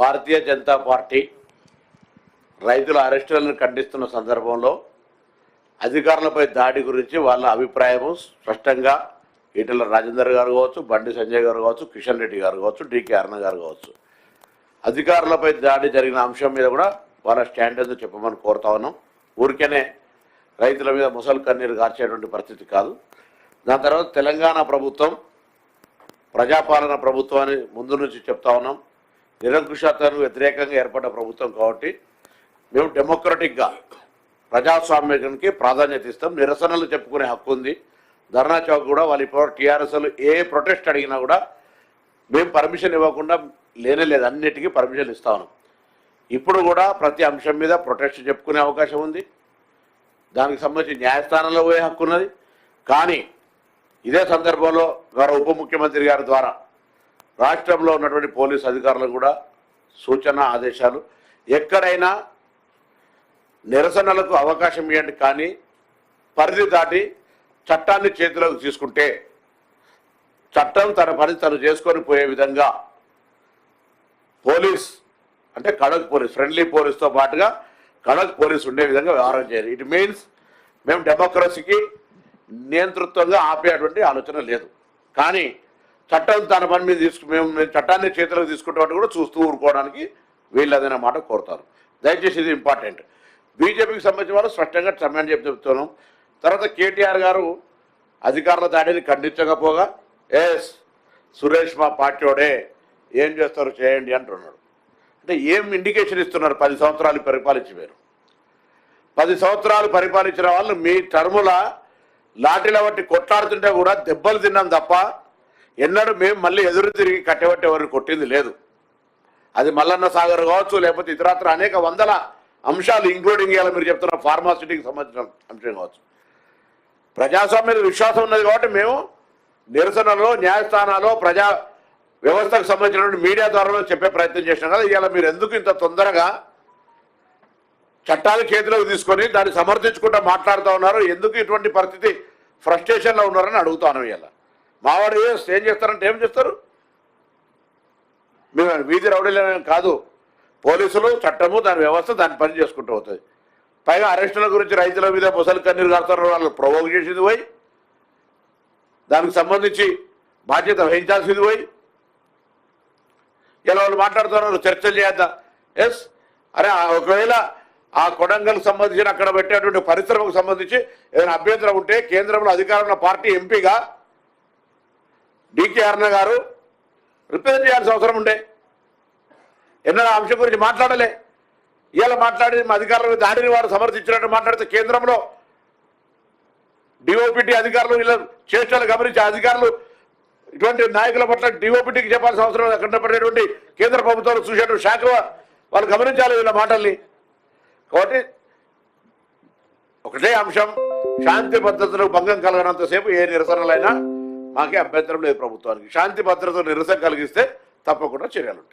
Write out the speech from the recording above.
Bharatiya Janata party రైతుల అరెస్టులను ఖండిస్తున్న సందర్భంలో అధికారులపై దాడి గురించి వాళ్ళ అభిప్రాయము స్పష్టంగా ఈటల రాజేందర్ గారు కావచ్చు బండి సంజయ్ గారు కావచ్చు కిషన్ రెడ్డి గారు కావచ్చు డికే అరుణ గారు కావచ్చు. అధికారులపై దాడి జరిగిన అంశం మీద కూడా వాళ్ళ స్టాండ్ ఏదో చెప్పమని కోరుతా ఉన్నాం. ఊరికేనే రైతుల మీద ముసలి కన్నీరు గార్చేటువంటి పరిస్థితి కాదు. దాని తర్వాత తెలంగాణ ప్రభుత్వం ప్రజాపాలన ప్రభుత్వాన్ని ముందు నుంచి చెప్తా ఉన్నాం. నిరంకుశతకు వ్యతిరేకంగా ఏర్పడ్డ ప్రభుత్వం కాబట్టి మేము డెమోక్రటిక్గా ప్రజాస్వామ్యానికి ప్రాధాన్యత ఇస్తాం. నిరసనలు చెప్పుకునే హక్కు ఉంది. ధర్నా చౌక్ కూడా వాళ్ళు ఇప్పుడు టీఆర్ఎస్లు ఏ ప్రొటెస్ట్ అడిగినా కూడా మేము పర్మిషన్ ఇవ్వకుండా లేనే లేదు. అన్నిటికీ పర్మిషన్ ఇస్తా ఉన్నాం. ఇప్పుడు కూడా ప్రతి అంశం మీద ప్రొటెస్ట్ చెప్పుకునే అవకాశం ఉంది. దానికి సంబంధించి న్యాయస్థానంలో పోయే హక్కు ఉన్నది. కానీ ఇదే సందర్భంలో గౌరవ ఉప ముఖ్యమంత్రి గారి ద్వారా రాష్ట్రంలో ఉన్నటువంటి పోలీస్ అధికారులు కూడా సూచన ఆదేశాలు ఎక్కడైనా నిరసనలకు అవకాశం ఇవ్వండి కానీ పరిధి దాటి చట్టాన్ని చేతిలోకి తీసుకుంటే చట్టం తన పని తను చేసుకొని పోయే విధంగా పోలీస్ అంటే కడక్ పోలీస్ ఫ్రెండ్లీ పోలీస్తో పాటుగా కడక్ పోలీస్ ఉండే విధంగా వ్యవహారం చేయాలి. ఇట్ మీన్స్ మేము డెమోక్రసీకి నియంతృత్వంగా ఆపేటువంటి ఆలోచన లేదు. కానీ చట్టం తన పని మీద తీసుకు మేము చట్టాన్ని చేతిలోకి తీసుకుంటామని కూడా చూస్తూ ఊరుకోవడానికి వీళ్ళదనే మాట కోరుతారు. దయచేసి ఇది ఇంపార్టెంట్ బీజేపీకి సంబంధించిన వాళ్ళు స్పష్టంగా సమయాన్ని చెప్పి చెప్తున్నాం. తర్వాత కేటీఆర్ గారు అధికారుల దాడిని ఖండించకపోగా ఎస్ సురేష్ మా పార్టీడే ఏం చేస్తారు చేయండి అంటున్నాడు. అంటే ఏం ఇండికేషన్ ఇస్తున్నారు పది సంవత్సరాలు పరిపాలించి మీరు? పది సంవత్సరాలు పరిపాలించిన వాళ్ళు మీ టర్ముల లాఠీల బట్టి కొట్లాడుతుంటే కూడా దెబ్బలు తిన్నాం తప్ప ఎన్నడూ మేము మళ్ళీ ఎదురు తిరిగి కట్టబట్టే ఎవరిని కొట్టింది లేదు. అది మల్లన్న సాగర్ కావచ్చు లేకపోతే ఇతరత్ర అనేక వందల అంశాలు ఇంక్లూడింగ్ ఇవాళ మీరు చెప్తున్న ఫార్మాసిటీకి సంబంధించిన అంశం కావచ్చు. ప్రజాస్వామ్యం మీద విశ్వాసం ఉన్నది కాబట్టి మేము నిరసనలో న్యాయస్థానాల్లో ప్రజా వ్యవస్థకు సంబంధించినటువంటి మీడియా ద్వారా చెప్పే ప్రయత్నం చేసినాం కదా. ఇవాళ మీరు ఎందుకు ఇంత తొందరగా చట్టాలు చేతిలోకి తీసుకొని దాన్ని సమర్థించుకుంటూ మాట్లాడుతూ ఉన్నారు? ఎందుకు ఇటువంటి పరిస్థితి ఫ్రస్ట్రేషన్లో ఉన్నారని అడుగుతాను ఇవాళ. మావాడు ఏం చేస్తారంటే ఏం చేస్తారు? మేము వీధి రౌడీలనే కాదు. పోలీసులు చట్టము దాని వ్యవస్థ దాని పని చేసుకుంటూ అవుతుంది పైగా అరెస్టుల గురించి రైతుల మీద ముసలి కన్నీరు కాస్తారు వాళ్ళు ప్రొవోక్ చేసింది పోయి దానికి సంబంధించి బాధ్యత వహించాల్సింది పోయి. ఇలా వాళ్ళు మాట్లాడుతున్నారు చర్చలు చేద్దాం ఎస్ అరే ఒకవేళ ఆ కొడంగల్కి సంబంధించిన అక్కడ పెట్టేటువంటి పరిశ్రమకు సంబంధించి ఏదైనా అభ్యంతరం ఉంటే కేంద్రంలో అధికారంలో పార్టీ ఎంపీగా డికే అరుణ గారు రిప్రజెంట్ చేయాల్సిన అవసరం ఉండే. ఎన్నో అంశం గురించి మాట్లాడలే. ఇవాళ మాట్లాడి అధికారులు దాడిని వారు సమర్థించినట్టు మాట్లాడితే కేంద్రంలో డిఓపిటి అధికారులు వీళ్ళ చేష్టలు గమనించే అధికారులు ఇటువంటి నాయకుల పట్ల డిఓపిటికి చెప్పాల్సిన అవసరం అక్కడ పడేటువంటి కేంద్ర ప్రభుత్వాలు చూసేటువంటి శాఖ వాళ్ళు గమనించాలి వీళ్ళ మాటల్ని. కాబట్టి ఒకటే అంశం శాంతి భద్రతలకు భంగం కలగనంతసేపు ఏ నిరసనలైనా మాకే అభ్యంతరం లేదు ప్రభుత్వానికి. శాంతి భద్రత నిరసన కలిగిస్తే తప్పకుండా చర్యలుంటాయి.